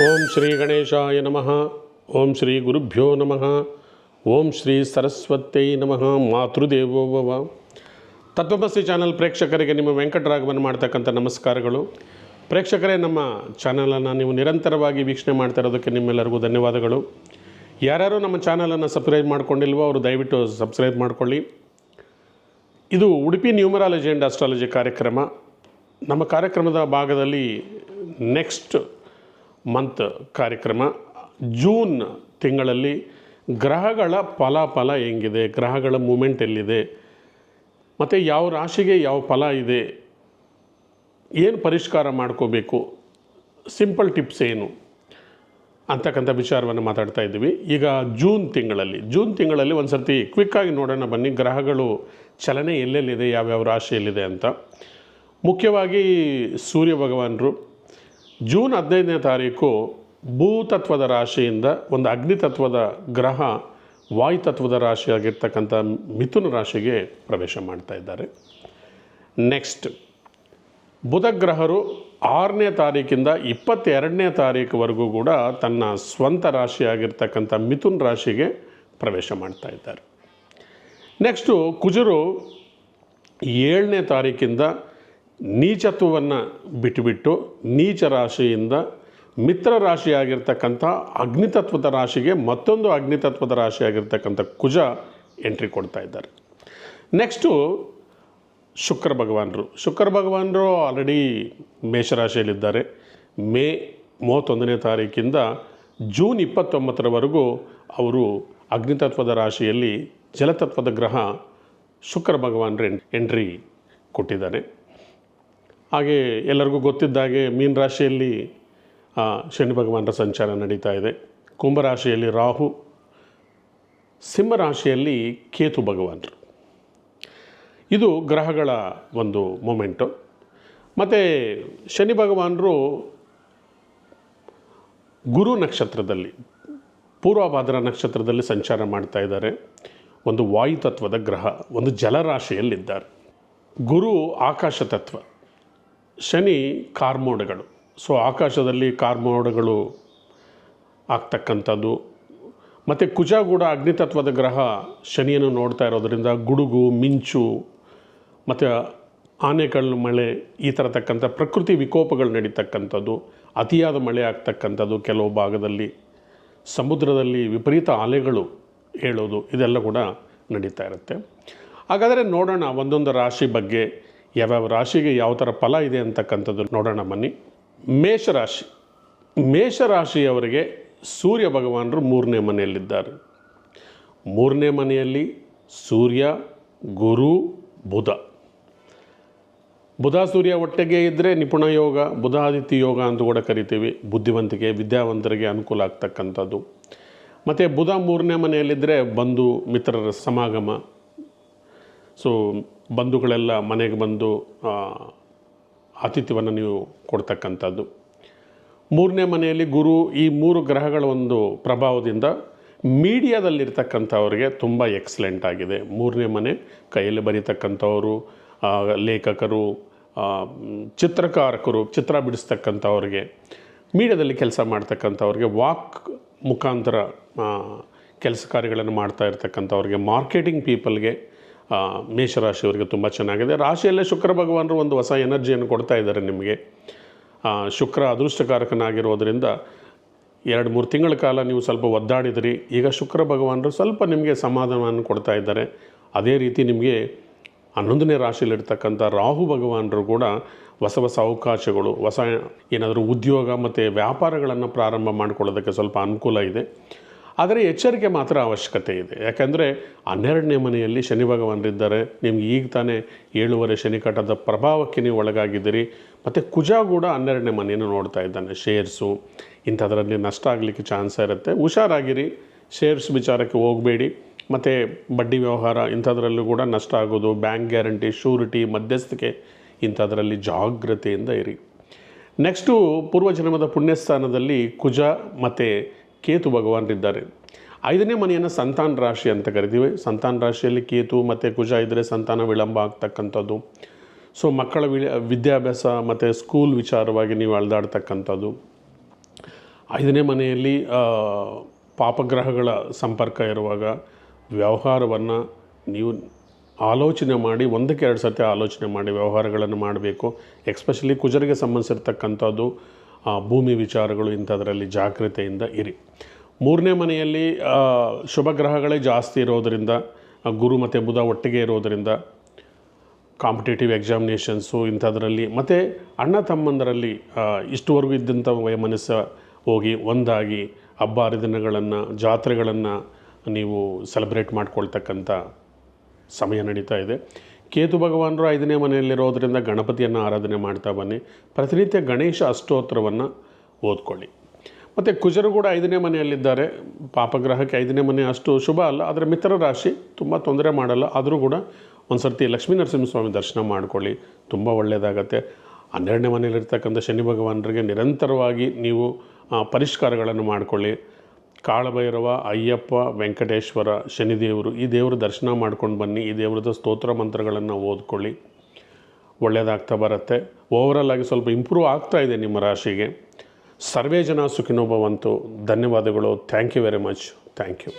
ಓಂ ಶ್ರೀ ಗಣೇಶಾಯ ನಮಃ. ಓಂ ಶ್ರೀ ಗುರುಭ್ಯೋ ನಮಃ. ಓಂ ಶ್ರೀ ಸರಸ್ವತ್ಯೈ ನಮಃ. ಮಾತೃದೇವೋಭವ ತತ್ವಮಸ್ತಿ ಚಾನಲ್ ಪ್ರೇಕ್ಷಕರಿಗೆ ನಿಮ್ಮ ವೆಂಕಟರಾಘವನ್ ಮಾಡ್ತಕ್ಕಂಥ ನಮಸ್ಕಾರಗಳು. ಪ್ರೇಕ್ಷಕರೇ, ನಮ್ಮ ಚಾನಲನ್ನು ನೀವು ನಿರಂತರವಾಗಿ ವೀಕ್ಷಣೆ ಮಾಡ್ತಾ ಇರೋದಕ್ಕೆ ನಿಮ್ಮೆಲ್ಲರಿಗೂ ಧನ್ಯವಾದಗಳು. ಯಾರ್ಯಾರು ನಮ್ಮ ಚಾನಲನ್ನು ಸಬ್ಸ್ಕ್ರೈಬ್ ಮಾಡ್ಕೊಂಡಿಲ್ವೋ ಅವರು ದಯವಿಟ್ಟು ಸಬ್ಸ್ಕ್ರೈಬ್ ಮಾಡಿಕೊಳ್ಳಿ. ಇದು ಉಡುಪಿ ನ್ಯೂಮರಾಲಜಿ ಆ್ಯಂಡ್ ಅಸ್ಟ್ರಾಲಜಿ ಕಾರ್ಯಕ್ರಮ. ನಮ್ಮ ಕಾರ್ಯಕ್ರಮದ ಭಾಗದಲ್ಲಿ ನೆಕ್ಸ್ಟ್ ಮಂತ್ ಕಾರ್ಯಕ್ರಮ ಜೂನ್ ತಿಂಗಳಲ್ಲಿ ಗ್ರಹಗಳ ಫಲಾಫಲ ಹೆಂಗಿದೆ, ಗ್ರಹಗಳ ಮೂಮೆಂಟ್ ಎಲ್ಲಿದೆ, ಮತ್ತು ಯಾವ ರಾಶಿಗೆ ಯಾವ ಫಲ ಇದೆ, ಏನು ಪರಿಷ್ಕಾರ ಮಾಡ್ಕೋಬೇಕು ಸಿಂಪಲ್ ಟಿಪ್ಸ್ ಏನು ಅಂತಕ್ಕಂಥ ವಿಚಾರವನ್ನು ಮಾತಾಡ್ತಾ ಇದ್ದೀವಿ. ಈಗ ಜೂನ್ ತಿಂಗಳಲ್ಲಿ ಜೂನ್ ತಿಂಗಳಲ್ಲಿ ಒಂದು ಸರ್ತಿ ಕ್ವಿಕ್ಕಾಗಿ ನೋಡೋಣ ಬನ್ನಿ, ಗ್ರಹಗಳು ಚಲನೆ ಎಲ್ಲೆಲ್ಲಿದೆ, ಯಾವ್ಯಾವ ರಾಶಿಯಲ್ಲಿದೆ ಅಂತ. ಮುಖ್ಯವಾಗಿ ಸೂರ್ಯ ಭಗವಾನರು ಜೂನ್ ಹದಿನೈದನೇ ತಾರೀಕು ಭೂತತ್ವದ ರಾಶಿಯಿಂದ ಒಂದು ಅಗ್ನಿತತ್ವದ ಗ್ರಹ ವಾಯುತತ್ವದ ರಾಶಿಯಾಗಿರ್ತಕ್ಕಂಥ ಮಿಥುನ ರಾಶಿಗೆ ಪ್ರವೇಶ ಮಾಡ್ತಾ ಇದ್ದಾರೆ. ನೆಕ್ಸ್ಟ್ ಬುಧ ಗ್ರಹರು ಆರನೇ ತಾರೀಕಿಂದ ಇಪ್ಪತ್ತೆರಡನೇ ತಾರೀಕುವರೆಗೂ ಕೂಡ ತನ್ನ ಸ್ವಂತ ರಾಶಿಯಾಗಿರ್ತಕ್ಕಂಥ ಮಿಥುನ್ ರಾಶಿಗೆ ಪ್ರವೇಶ ಮಾಡ್ತಾ ಇದ್ದಾರೆ. ನೆಕ್ಸ್ಟು ಕುಜರು ಏಳನೇ ತಾರೀಕಿಂದ ನೀಚತ್ವವನ್ನು ಬಿಟ್ಟುಬಿಟ್ಟು ನೀಚ ರಾಶಿಯಿಂದ ಮಿತ್ರ ರಾಶಿಯಾಗಿರ್ತಕ್ಕಂಥ ಅಗ್ನಿತತ್ವದ ರಾಶಿಗೆ ಮತ್ತೊಂದು ಅಗ್ನಿತತ್ವದ ರಾಶಿಯಾಗಿರ್ತಕ್ಕಂಥ ಕುಜ ಎಂಟ್ರಿ ಕೊಡ್ತಾ ಇದ್ದಾರೆ. ನೆಕ್ಸ್ಟು ಶುಕ್ರ ಭಗವಾನರು. ಶುಕ್ರ ಭಗವಾನರು ಆಲ್ರೆಡಿ ಮೇಷರಾಶಿಯಲ್ಲಿದ್ದಾರೆ. ಮೇ ಮೂವತ್ತೊಂದನೇ ತಾರೀಕಿಂದ ಜೂನ್ ಇಪ್ಪತ್ತೊಂಬತ್ತರವರೆಗೂ ಅವರು ಅಗ್ನಿತತ್ವದ ರಾಶಿಯಲ್ಲಿ ಜಲತತ್ವದ ಗ್ರಹ ಶುಕ್ರ ಭಗವಾನರು ಎಂಟ್ರಿ ಕೊಟ್ಟಿದ್ದಾರೆ. ಹಾಗೆ ಎಲ್ಲರಿಗೂ ಗೊತ್ತಿದ್ದ ಹಾಗೆ ಮೀನ ರಾಶಿಯಲ್ಲಿ ಶನಿ ಭಗವಾನರ ಸಂಚಾರ ನಡೀತಾ ಇದೆ. ಕುಂಭರಾಶಿಯಲ್ಲಿ ರಾಹು ಸಿಂಹರಾಶಿಯಲ್ಲಿ ಕೇತು ಭಗವಾನರು. ಇದು ಗ್ರಹಗಳ ಒಂದು ಮೂಮೆಂಟು. ಮತ್ತು ಶನಿ ಭಗವಾನರು ಗುರು ನಕ್ಷತ್ರದಲ್ಲಿ, ಪೂರ್ವಭಾದ್ರ ನಕ್ಷತ್ರದಲ್ಲಿ ಸಂಚಾರ ಮಾಡ್ತಾ ಇದ್ದಾರೆ. ಒಂದು ವಾಯುತತ್ವದ ಗ್ರಹ, ಒಂದು ಜಲರಾಶಿಯಲ್ಲಿದ್ದಾರೆ. ಗುರು ಆಕಾಶ ತತ್ವ. ಶನಿ ಕಾರ್ಮೋಡಗಳು. ಸೊ ಆಕಾಶದಲ್ಲಿ ಕಾರ್ಮೋಡಗಳು ಆಗ್ತಕ್ಕಂಥದ್ದು. ಮತ್ತು ಕುಜ ಕೂಡ ಅಗ್ನಿತತ್ವದ ಗ್ರಹ ಶನಿಯನ್ನು ನೋಡ್ತಾ ಇರೋದರಿಂದ ಗುಡುಗು, ಮಿಂಚು, ಮತ್ತು ಆನೆಕಲ್ಲು ಮಳೆ, ಈ ಥರತಕ್ಕಂಥ ಪ್ರಕೃತಿ ವಿಕೋಪಗಳು ನಡೀತಕ್ಕಂಥದ್ದು. ಅತಿಯಾದ ಮಳೆ ಆಗ್ತಕ್ಕಂಥದ್ದು ಕೆಲವು ಭಾಗದಲ್ಲಿ. ಸಮುದ್ರದಲ್ಲಿ ವಿಪರೀತ ಅಲೆಗಳು ಹೇಳೋದು ಇದೆಲ್ಲ ಕೂಡ ನಡೀತಾ ಇರುತ್ತೆ. ಹಾಗಾದರೆ ನೋಡೋಣ ಒಂದೊಂದು ರಾಶಿ ಬಗ್ಗೆ. ಯಾವ್ಯಾವ ರಾಶಿಗೆ ಯಾವ ಥರ ಫಲ ಇದೆ ಅಂತಕ್ಕಂಥದ್ದು ನೋಡೋಣ ಬನ್ನಿ. ಮೇಷರಾಶಿ. ಮೇಷರಾಶಿಯವರಿಗೆ ಸೂರ್ಯ ಭಗವಾನರು ಮೂರನೇ ಮನೆಯಲ್ಲಿದ್ದಾರೆ. ಮೂರನೇ ಮನೆಯಲ್ಲಿ ಸೂರ್ಯ, ಗುರು, ಬುಧ. ಬುಧ ಸೂರ್ಯ ಒಟ್ಟಿಗೆ ಇದ್ದರೆ ನಿಪುಣ ಯೋಗ, ಬುಧಾದಿತ್ಯ ಯೋಗ ಅಂತ ಕೂಡ ಕರಿತೀವಿ. ಬುದ್ಧಿವಂತಿಕೆ, ವಿದ್ಯಾವಂತರಿಗೆ ಅನುಕೂಲ ಆಗ್ತಕ್ಕಂಥದ್ದು. ಮತ್ತು ಬುಧ ಮೂರನೇ ಮನೆಯಲ್ಲಿದ್ದರೆ ಬಂಧು, ಮಿತ್ರರ ಸಮಾಗಮ. ಸೊ ಬಂಧುಗಳೆಲ್ಲ ಮನೆಗೆ ಬಂದು ಆತಿಥ್ಯವನ್ನು ನೀವು ಕೊಡ್ತಕ್ಕಂಥದ್ದು. ಮೂರನೇ ಮನೆಯಲ್ಲಿ ಗುರು, ಈ ಮೂರು ಗ್ರಹಗಳ ಒಂದು ಪ್ರಭಾವದಿಂದ ಮೀಡಿಯಾದಲ್ಲಿರ್ತಕ್ಕಂಥವ್ರಿಗೆ ತುಂಬ ಎಕ್ಸಲೆಂಟ್ ಆಗಿದೆ. ಮೂರನೇ ಮನೆ, ಕೈಯಲ್ಲಿ ಬರೀತಕ್ಕಂಥವರು ಲೇಖಕರು ಚಿತ್ರಕಾರಕರು, ಚಿತ್ರ ಬಿಡಿಸ್ತಕ್ಕಂಥವ್ರಿಗೆ, ಮೀಡಿಯಾದಲ್ಲಿ ಕೆಲಸ ಮಾಡ್ತಕ್ಕಂಥವ್ರಿಗೆ, ವಾಕ್ ಮುಖಾಂತರ ಕೆಲಸ ಕಾರ್ಯಗಳನ್ನು ಮಾಡ್ತಾ ಇರ್ತಕ್ಕಂಥವ್ರಿಗೆ, ಮಾರ್ಕೆಟಿಂಗ್ ಪೀಪಲ್ಗೆ ಮೇಷರಾಶಿಯವರಿಗೆ ತುಂಬ ಚೆನ್ನಾಗಿದೆ. ರಾಶಿಯಲ್ಲೇ ಶುಕ್ರ ಭಗವಾನರು ಒಂದು ಹೊಸ ಎನರ್ಜಿಯನ್ನು ಕೊಡ್ತಾ ಇದ್ದಾರೆ ನಿಮಗೆ. ಶುಕ್ರ ಅದೃಷ್ಟಕಾರಕನಾಗಿರೋದ್ರಿಂದ ಎರಡು, ಮೂರು ತಿಂಗಳ ಕಾಲ ನೀವು ಸ್ವಲ್ಪ ಒದ್ದಾಡಿದ್ರಿ. ಈಗ ಶುಕ್ರ ಭಗವಾನರು ಸ್ವಲ್ಪ ನಿಮಗೆ ಸಮಾಧಾನವನ್ನು ಕೊಡ್ತಾ ಇದ್ದಾರೆ. ಅದೇ ರೀತಿ ನಿಮಗೆ ಹನ್ನೊಂದನೇ ರಾಶಿಯಲ್ಲಿರ್ತಕ್ಕಂಥ ರಾಹು ಭಗವಾನರು ಕೂಡ ಹೊಸ ಹೊಸ ಅವಕಾಶಗಳು, ಹೊಸ ಏನಾದರೂ ಉದ್ಯೋಗ ಮತ್ತು ವ್ಯಾಪಾರಗಳನ್ನು ಪ್ರಾರಂಭ ಮಾಡಿಕೊಳ್ಳೋದಕ್ಕೆ ಸ್ವಲ್ಪ ಅನುಕೂಲ ಇದೆ. ಆದರೆ ಎಚ್ಚರಿಕೆ ಮಾತ್ರ ಅವಶ್ಯಕತೆ ಇದೆ. ಯಾಕೆಂದರೆ ಹನ್ನೆರಡನೇ ಮನೆಯಲ್ಲಿ ಶನಿ ಭಗವಾನರಿದ್ದಾರೆ ನಿಮ್ಗೆ ಈಗ ತಾನೇ ಏಳುವರೆ ಶನಿಕಟದ ಪ್ರಭಾವಕ್ಕೆ ನೀವು ಒಳಗಾಗಿದ್ದೀರಿ. ಮತ್ತು ಕುಜ ಕೂಡ ಹನ್ನೆರಡನೇ ಮನೆಯನ್ನು ನೋಡ್ತಾ ಇದ್ದಾನೆ. ಶೇರ್ಸು ಇಂಥದ್ರಲ್ಲಿ ನಷ್ಟ ಆಗಲಿಕ್ಕೆ ಚಾನ್ಸ್ ಇರುತ್ತೆ. ಹುಷಾರಾಗಿರಿ. ಶೇರ್ಸ್ ವಿಚಾರಕ್ಕೆ ಹೋಗಬೇಡಿ. ಮತ್ತು ಬಡ್ಡಿ ವ್ಯವಹಾರ ಇಂಥದ್ರಲ್ಲೂ ಕೂಡ ನಷ್ಟ ಆಗೋದು. ಬ್ಯಾಂಕ್ ಗ್ಯಾರಂಟಿ ಶೂರಿಟಿ ಮಧ್ಯಸ್ಥಿಕೆ ಇಂಥದ್ರಲ್ಲಿ ಜಾಗ್ರತೆಯಿಂದ ಇರಿ. ನೆಕ್ಸ್ಟು ಪೂರ್ವಜನ್ಮದ ಪುಣ್ಯಸ್ಥಾನದಲ್ಲಿ ಕುಜ ಮತ್ತು ಕೇತು ಭಗವಾನರಿದ್ದಾರೆ. ಐದನೇ ಮನೆಯನ್ನು ಸಂತಾನ ರಾಶಿ ಅಂತ ಕರಿತೀವಿ ಸಂತಾನ ರಾಶಿಯಲ್ಲಿ ಕೇತು ಮತ್ತು ಕುಜ ಇದ್ದರೆ ಸಂತಾನ ವಿಳಂಬ ಆಗ್ತಕ್ಕಂಥದ್ದು. ಸೊ ಮಕ್ಕಳ ವಿ ವಿದ್ಯಾಭ್ಯಾಸ ಮತ್ತು ಸ್ಕೂಲ್ ವಿಚಾರವಾಗಿ ನೀವು ಅಳ್ದಾಡ್ತಕ್ಕಂಥದ್ದು. ಐದನೇ ಮನೆಯಲ್ಲಿ ಪಾಪಗ್ರಹಗಳ ಸಂಪರ್ಕ ಇರುವಾಗ ವ್ಯವಹಾರವನ್ನು ನೀವು ಆಲೋಚನೆ ಮಾಡಿ, ಒಂದಕ್ಕೆ ಎರಡು ಸತಿ ಆಲೋಚನೆ ಮಾಡಿ ವ್ಯವಹಾರಗಳನ್ನು ಮಾಡಬೇಕು. ಎಕ್ಸ್ಪೆಷಲಿ ಕುಜರಿಗೆ ಸಂಬಂಧಿಸಿರ್ತಕ್ಕಂಥದ್ದು ಭೂಮಿ ವಿಚಾರಗಳು ಇಂಥದ್ರಲ್ಲಿ ಜಾಗ್ರತೆಯಿಂದ ಇರಿ. ಮೂರನೇ ಮನೆಯಲ್ಲಿ ಶುಭಗ್ರಹಗಳೇ ಶುಭ ಗ್ರಹಗಳೇ ಜಾಸ್ತಿ ಇರೋದರಿಂದ ಗುರು ಮತ್ತು ಬುಧ ಒಟ್ಟಿಗೆ ಇರೋದರಿಂದ, ಕಾಂಪಿಟೇಟಿವ್ ಎಕ್ಸಾಮಿನೇಷನ್ಸು ಇಂಥದ್ರಲ್ಲಿ, ಮತ್ತು ಅಣ್ಣ ತಮ್ಮಂದರಲ್ಲಿ ಇಷ್ಟುವರೆಗೂ ಇದ್ದಂಥ ವಯಮನಸ್ಸ ಹೋಗಿ ಒಂದಾಗಿ ಹಬ್ಬ ಹರಿದಿನಗಳನ್ನು ಜಾತ್ರೆಗಳನ್ನು ನೀವು ಸೆಲೆಬ್ರೇಟ್ ಮಾಡ್ಕೊಳ್ತಕ್ಕಂಥ ಸಮಯ ನಡೀತಾ ಇದೆ. ಕೇತು ಭಗವಾನರು ಐದನೇ ಮನೆಯಲ್ಲಿರೋದ್ರಿಂದ ಗಣಪತಿಯನ್ನು ಆರಾಧನೆ ಮಾಡ್ತಾ ಬನ್ನಿ. ಪ್ರತಿನಿತ್ಯ ಗಣೇಶ ಅಷ್ಟೋತ್ರವನ್ನು ಓದ್ಕೊಳ್ಳಿ. ಮತ್ತು ಕುಜರು ಕೂಡ ಐದನೇ ಮನೆಯಲ್ಲಿದ್ದಾರೆ. ಪಾಪಗ್ರಹಕ್ಕೆ ಐದನೇ ಮನೆ ಅಷ್ಟು ಶುಭ ಅಲ್ಲ, ಆದರೆ ಮಿತ್ರ ರಾಶಿ ತುಂಬ ತೊಂದರೆ ಮಾಡಲ್ಲ. ಆದರೂ ಕೂಡ ಒಂದು ಸರ್ತಿ ಲಕ್ಷ್ಮೀ ನರಸಿಂಹಸ್ವಾಮಿ ದರ್ಶನ ಮಾಡ್ಕೊಳ್ಳಿ. ತುಂಬ ಒಳ್ಳೆಯದಾಗತ್ತೆ. ಹನ್ನೆರಡನೇ ಮನೆಯಲ್ಲಿರ್ತಕ್ಕಂಥ ಶನಿ ಭಗವಾನರಿಗೆ ನಿರಂತರವಾಗಿ ನೀವು ಪರಿಷ್ಕಾರಗಳನ್ನು ಮಾಡಿಕೊಳ್ಳಿ. ಕಾಳಭೈರವ, ಅಯ್ಯಪ್ಪ, ವೆಂಕಟೇಶ್ವರ, ಶನಿದೇವರು ಈ ದೇವರ ದರ್ಶನ ಮಾಡ್ಕೊಂಡು ಬನ್ನಿ. ಈ ದೇವರದ ಸ್ತೋತ್ರ ಮಂತ್ರಗಳನ್ನು ಓದ್ಕೊಳ್ಳಿ. ಒಳ್ಳೆಯದಾಗ್ತಾ ಬರುತ್ತೆ. ಓವರಲ್ ಆಗಿ ಸ್ವಲ್ಪ ಇಂಪ್ರೂವ್ ಆಗ್ತಾ ಇದೆ ನಿಮ್ಮ ರಾಶಿಗೆ. ಸರ್ವೇ ಜನ ಸುಖಿನೋ ಭವಂತು ಧನ್ಯವಾದಗಳು. Thank you very much thank you